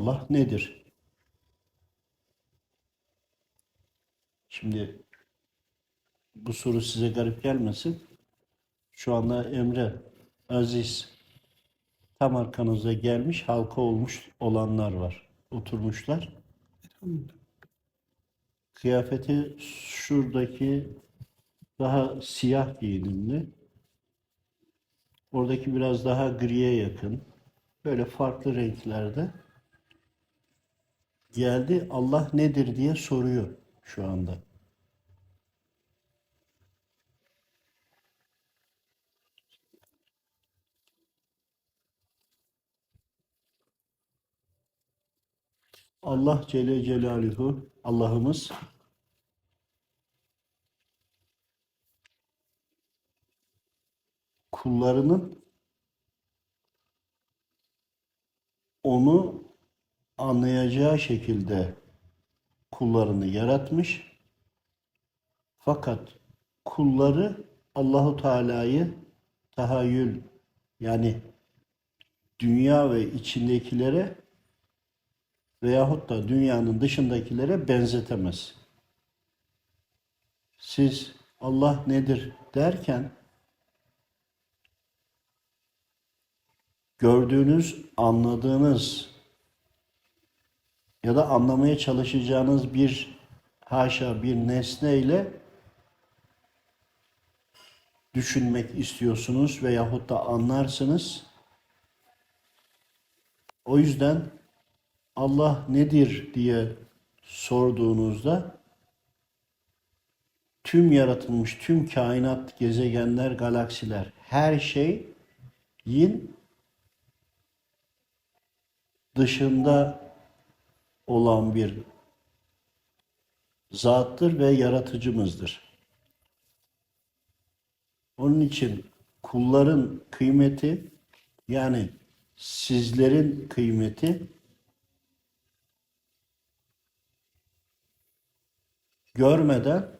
Allah nedir? Şimdi bu soru size garip gelmesin. Şu anda Emre, Aziz tam arkanıza gelmiş, halka olmuş olanlar var. Oturmuşlar. Kıyafeti şuradaki daha siyah giyinimli. Oradaki biraz daha griye yakın. Böyle farklı renklerde. Geldi Allah nedir diye soruyor şu anda. Allah Celle Celaluhu Allah'ımız kullarının onu anlayacağı şekilde kullarını yaratmış. Fakat kulları Allahu Teala'yı tahayyül yani dünya ve içindekilere veyahut da dünyanın dışındakilere benzetemez. Siz Allah nedir derken gördüğünüz, anladığınız ya da anlamaya çalışacağınız bir haşa bir nesneyle düşünmek istiyorsunuz veyahut da anlarsınız. O yüzden Allah nedir diye sorduğunuzda tüm yaratılmış, tüm kainat, gezegenler, galaksiler, her şeyin dışında olan bir zattır ve yaratıcımızdır. Onun için kulların kıymeti yani sizlerin kıymeti görmeden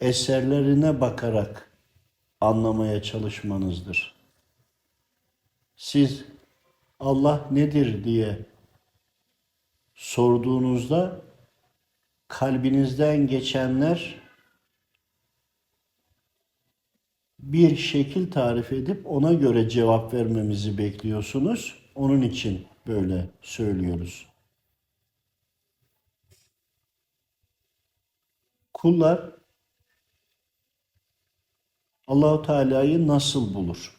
eserlerine bakarak anlamaya çalışmanızdır. Siz Allah nedir diye sorduğunuzda kalbinizden geçenler bir şekil tarif edip ona göre cevap vermemizi bekliyorsunuz. Onun için böyle söylüyoruz. Kullar Allahu Teala'yı nasıl bulur?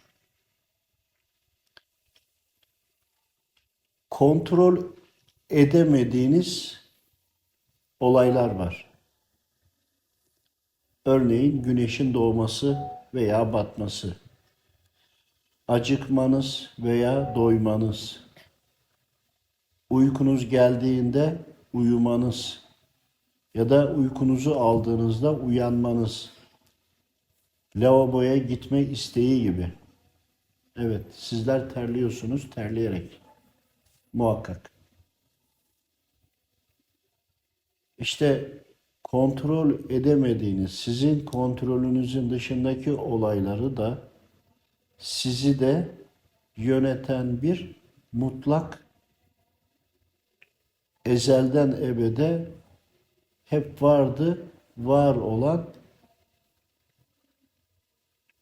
Kontrol edemediğiniz olaylar var. Örneğin güneşin doğması veya batması, acıkmanız veya doymanız, uykunuz geldiğinde uyumanız ya da uykunuzu aldığınızda uyanmanız, lavaboya gitme isteği gibi. Evet, sizler terliyorsunuz, terleyerek. Muhakkak. İşte kontrol edemediğiniz, sizin kontrolünüzün dışındaki olayları da sizi de yöneten bir mutlak ezelden ebede hep vardı, var olan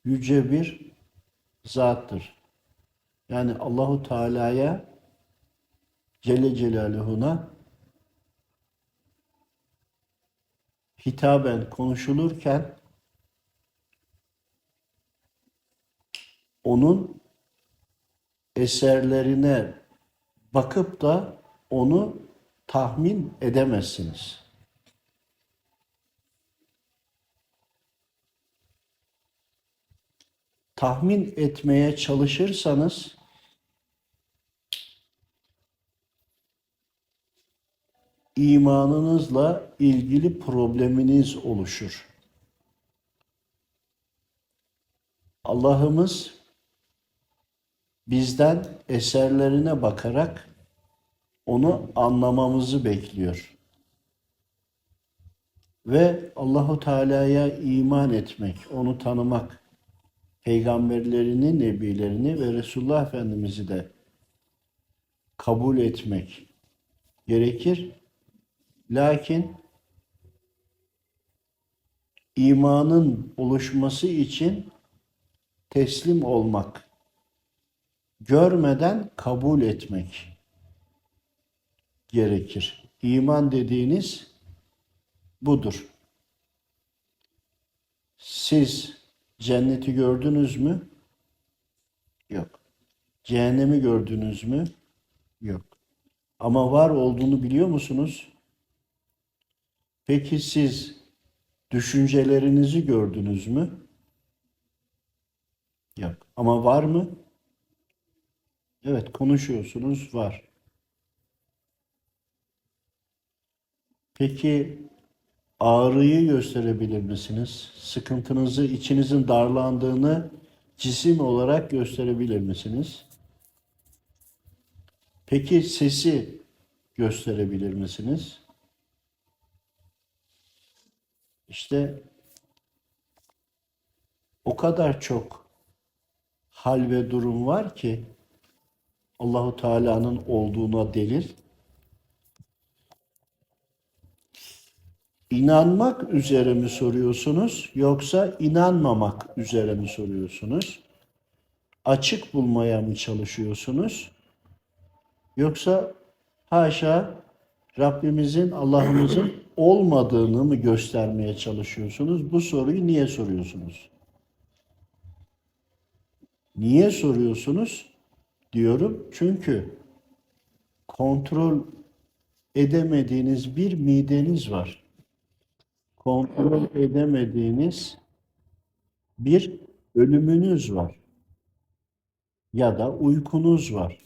yüce bir zattır. Yani Allahu Teala'ya Celle Celaluhu'na hitaben konuşulurken onun eserlerine bakıp da onu tahmin edemezsiniz. Tahmin etmeye çalışırsanız imanınızla ilgili probleminiz oluşur. Allah'ımız bizden eserlerine bakarak onu anlamamızı bekliyor. Ve Allahu Teala'ya iman etmek, onu tanımak, peygamberlerini, nebilerini ve Resulullah Efendimiz'i de kabul etmek gerekir. Lakin imanın oluşması için teslim olmak, görmeden kabul etmek gerekir. İman dediğiniz budur. Siz cenneti gördünüz mü? Yok. Cehennemi gördünüz mü? Yok. Ama var olduğunu biliyor musunuz? Peki siz düşüncelerinizi gördünüz mü? Yok. Ama var mı? Evet, konuşuyorsunuz, var. Peki ağrıyı gösterebilir misiniz? Sıkıntınızı, içinizin darlandığını cisim olarak gösterebilir misiniz? Peki sesi gösterebilir misiniz? İşte o kadar çok hal ve durum var ki Allahu Teala'nın olduğuna delil. İnanmak üzere mi soruyorsunuz yoksa inanmamak üzere mi soruyorsunuz? Açık bulmaya mı çalışıyorsunuz? Yoksa haşa Rabbimizin, Allah'ımızın olmadığını mı göstermeye çalışıyorsunuz? Bu soruyu niye soruyorsunuz? Niye soruyorsunuz? Diyorum çünkü kontrol edemediğiniz bir mideniz var. Kontrol edemediğiniz bir ölümünüz var. Ya da uykunuz var.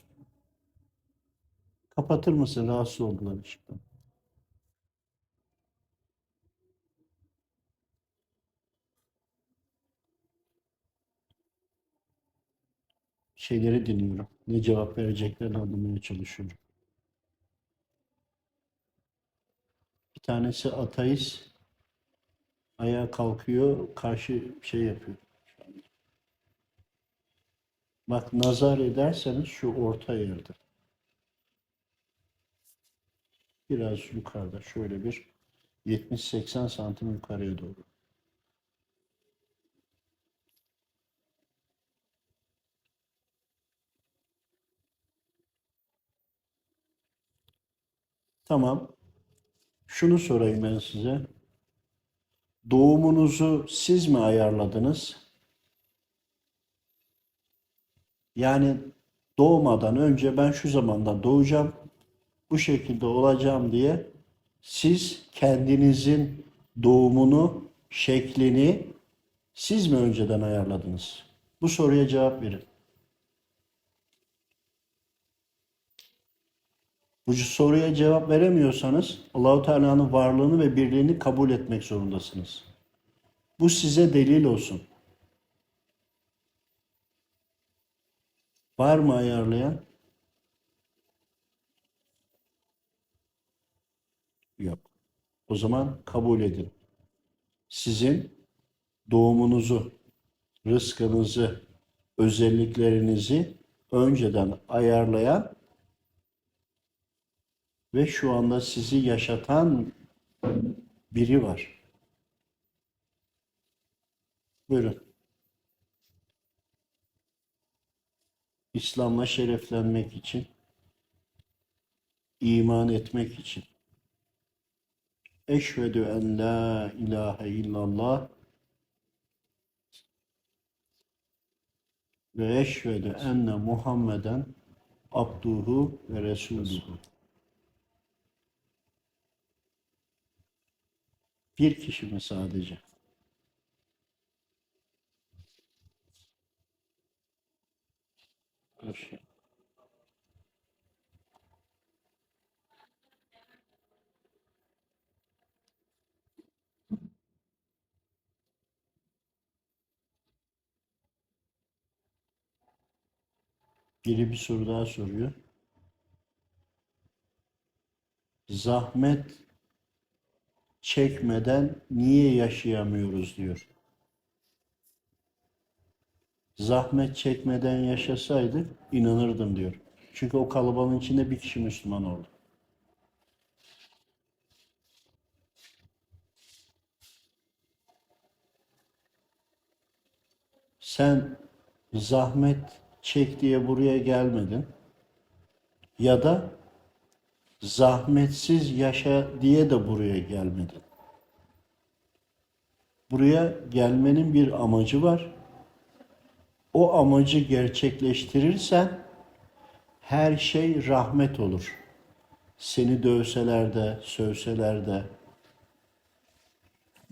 Kapatır mısın? Rahatsız oldular ışıktan. Şeyleri dinliyorum. Ne cevap vereceklerini anlamaya çalışıyorum. Bir tanesi ateist. Ayağa kalkıyor, karşı şey yapıyor. Bak nazar ederseniz şu orta yerde. Biraz yukarıda şöyle bir 70-80 santim yukarıya doğru. Tamam. Şunu sorayım ben size. Doğumunuzu siz mi ayarladınız? Yani doğmadan önce ben şu zamanda doğacağım, bu şekilde olacağım diye siz kendinizin doğumunu, şeklini siz mi önceden ayarladınız? Bu soruya cevap verin. Bu soruya cevap veremiyorsanız Allahu Teala'nın varlığını ve birliğini kabul etmek zorundasınız. Bu size delil olsun. Var mı ayarlayan? Yok. O zaman kabul edin. Sizin doğumunuzu, rızkınızı, özelliklerinizi önceden ayarlayan ve şu anda sizi yaşatan biri var. Buyurun. İslam'la şereflenmek için, iman etmek için. Eşhedü en la ilahe illallah ve eşhedü enne Muhammeden abduhu ve resuluhu. Bir kişi mi sadece? Biri bir soru daha soruyor. Zahmet çekmeden niye yaşayamıyoruz diyor. Zahmet çekmeden yaşasaydık inanırdım diyor. Çünkü o kalabalığın içinde bir kişi Müslüman oldu. Sen zahmet çek diye buraya gelmedin. Ya da zahmetsiz yaşa diye de buraya gelmedin. Buraya gelmenin bir amacı var. O amacı gerçekleştirirsen her şey rahmet olur. Seni dövseler de, sövseler de,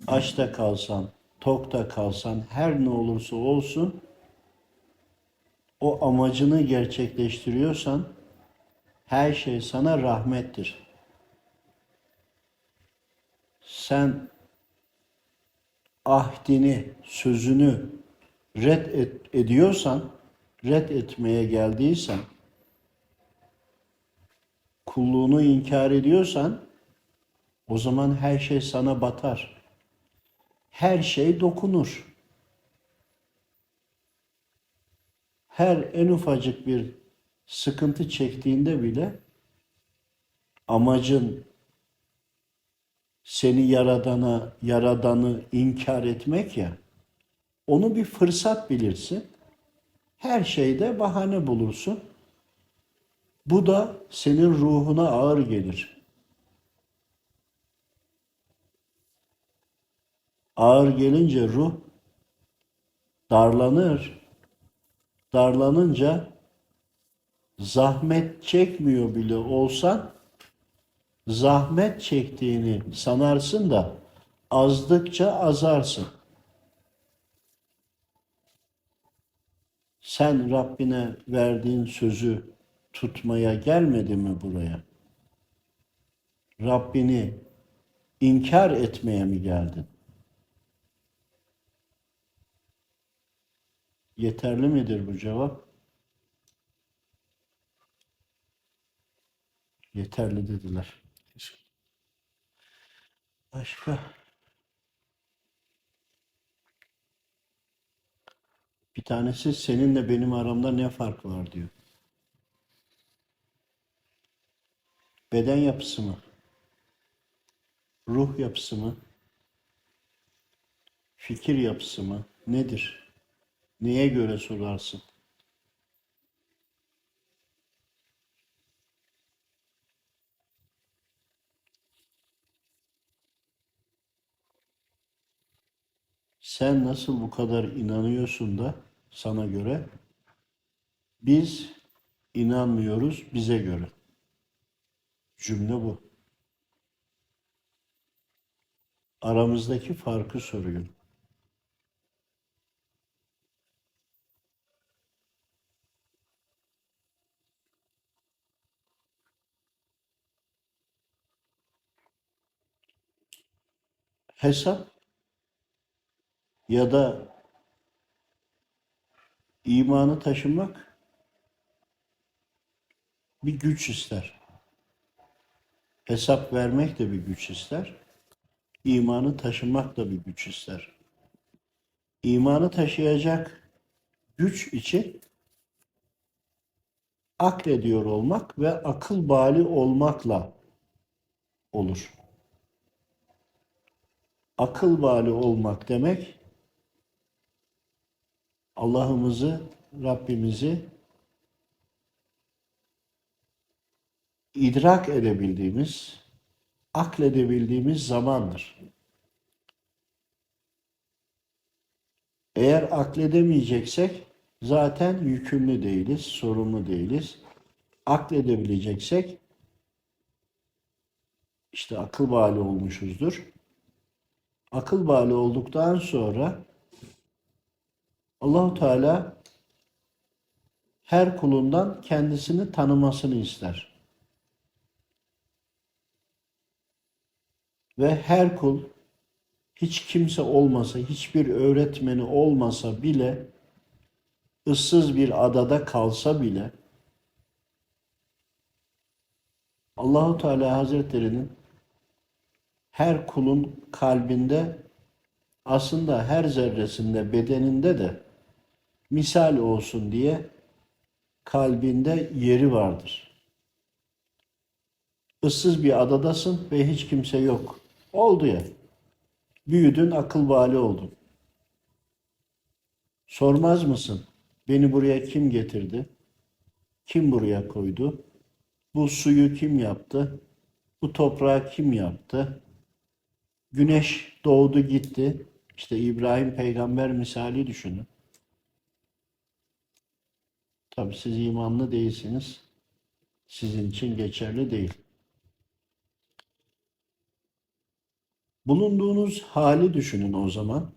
aç da kalsan, tok da kalsan, her ne olursa olsun o amacını gerçekleştiriyorsan her şey sana rahmettir. Sen ahdini, sözünü red et, ediyorsan, red etmeye geldiysen, kulluğunu inkar ediyorsan, o zaman her şey sana batar. Her şey dokunur. Her en ufacık bir sıkıntı çektiğinde bile amacın seni yaradana, yaradanı inkar etmek ya, onu bir fırsat bilirsin. Her şeyde bahane bulursun. Bu da senin ruhuna ağır gelir. Ağır gelince ruh darlanır. Darlanınca zahmet çekmiyor bile olsan zahmet çektiğini sanarsın da azdıkça azarsın. Sen Rabbine verdiğin sözü tutmaya gelmedin mi buraya? Rabbini inkar etmeye mi geldin? Yeterli midir bu cevap? Yeterli dediler. Başka? Bir tanesi seninle benim aramda ne fark var diyor. Beden yapısı mı? Ruh yapısı mı? Fikir yapısı mı? Nedir? Neye göre sorarsın? Sen nasıl bu kadar inanıyorsun da sana göre biz inanmıyoruz bize göre. Cümle bu. Aramızdaki farkı soruyor. Hesap ya da imanı taşımak bir güç ister. Hesap vermek de bir güç ister. İmanı taşımak da bir güç ister. İmanı taşıyacak güç için aklediyor olmak ve akıl bali olmakla olur. Akıl bali olmak demek Allah'ımızı, Rabbimizi idrak edebildiğimiz, akledebildiğimiz zamandır. Eğer akledemeyeceksek zaten yükümlü değiliz, sorumlu değiliz. Akledebileceksek işte akıl bali olmuşuzdur. Akıl bali olduktan sonra Allahu Teala her kulundan kendisini tanımasını ister. Ve her kul hiç kimse olmasa, hiçbir öğretmeni olmasa bile, ıssız bir adada kalsa bile, Allahu Teala Hazretleri'nin her kulun kalbinde aslında her zerresinde, bedeninde de misal olsun diye kalbinde yeri vardır. Issız bir adadasın ve hiç kimse yok. Oldu ya. Büyüdün, akıl bali oldun. Sormaz mısın? Beni buraya kim getirdi? Kim buraya koydu? Bu suyu kim yaptı? Bu toprağı kim yaptı? Güneş doğdu gitti. İşte İbrahim peygamber misali düşünün. Tabii siz imanlı değilsiniz. Sizin için geçerli değil. Bulunduğunuz hali düşünün o zaman.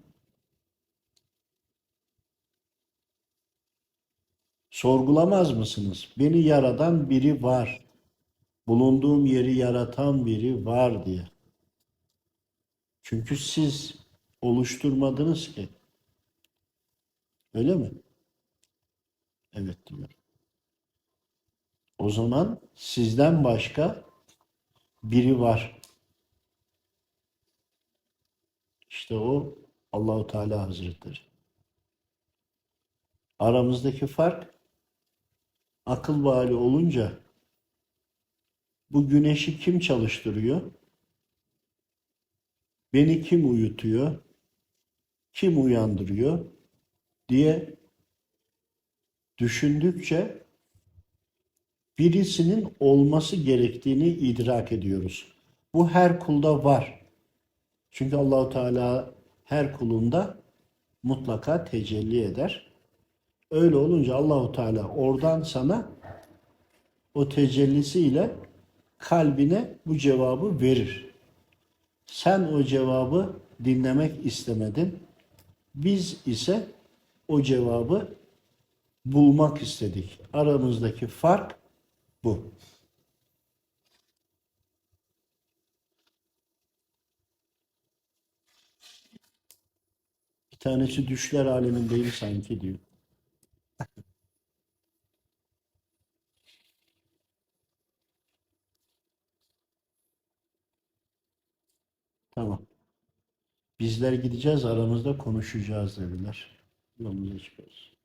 Sorgulamaz mısınız? Beni yaradan biri var. Bulunduğum yeri yaratan biri var diye. Çünkü siz oluşturmadınız ki. Öyle mi? Evet diyor. O zaman sizden başka biri var. İşte o Allahu Teala Hazretleri. Aramızdaki fark akıl bali olunca bu güneşi kim çalıştırıyor? Beni kim uyutuyor? Kim uyandırıyor? diye düşündükçe birisinin olması gerektiğini idrak ediyoruz. Bu her kulda var. Çünkü Allahu Teala her kulunda mutlaka tecelli eder. Öyle olunca Allahu Teala oradan sana o tecellisiyle kalbine bu cevabı verir. Sen o cevabı dinlemek istemedin. Biz ise o cevabı bulmak istedik. Aramızdaki fark bu. Bir tanesi düşler alemindeyim sanki diyor. Tamam. Bizler gideceğiz aramızda konuşacağız dediler. Yolumuza çıkıyoruz.